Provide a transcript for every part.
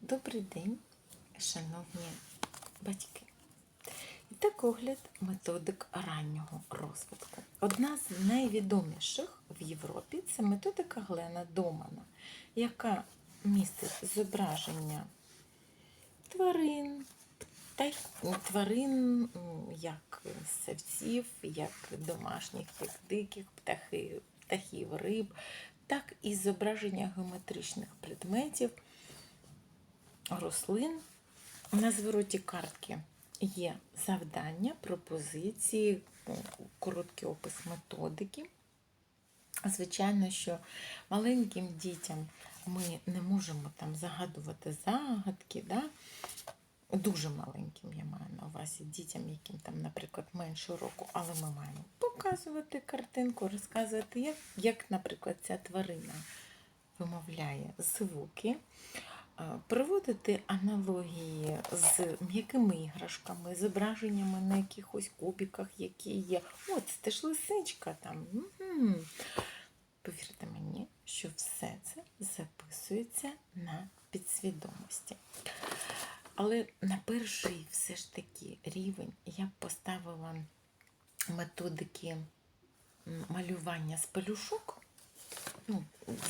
Добрий день, шановні батьки. І так огляд методик раннього розвитку. Одна з найвідоміших в Європі це методика Глена Домана, яка містить зображення тварин, тварин як савців, як домашніх, як диких птахи, птахів, риб, так і зображення геометричних предметів, рослин. На звороті картки є завдання, пропозиції, короткий опис методики. Звичайно, що маленьким дітям ми не можемо там загадувати загадки, да? дуже маленьким я маю на увазі дітям, яким там, наприклад, менше року, але ми маємо показувати картинку, розказувати, як, як наприклад, ця тварина вимовляє звуки, проводити аналогії з м'якими іграшками, зображеннями на якихось кубіках, які є. От, це ж лисичка там. Повірте мені, що все це записується на підсвідомості. Але на перший все ж таки рівень я б поставила методики малювання з пелюшок.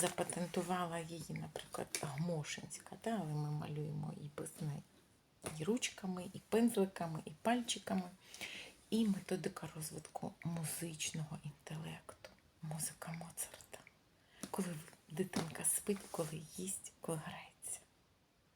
Запатентувала її, наприклад, Гмошинська, да? але ми малюємо і без неї. І ручками, і пензликами, і пальчиками. І методика розвитку музичного інтелекту, музика Моцарта. Коли дитинка спить, коли їсть, коли грає.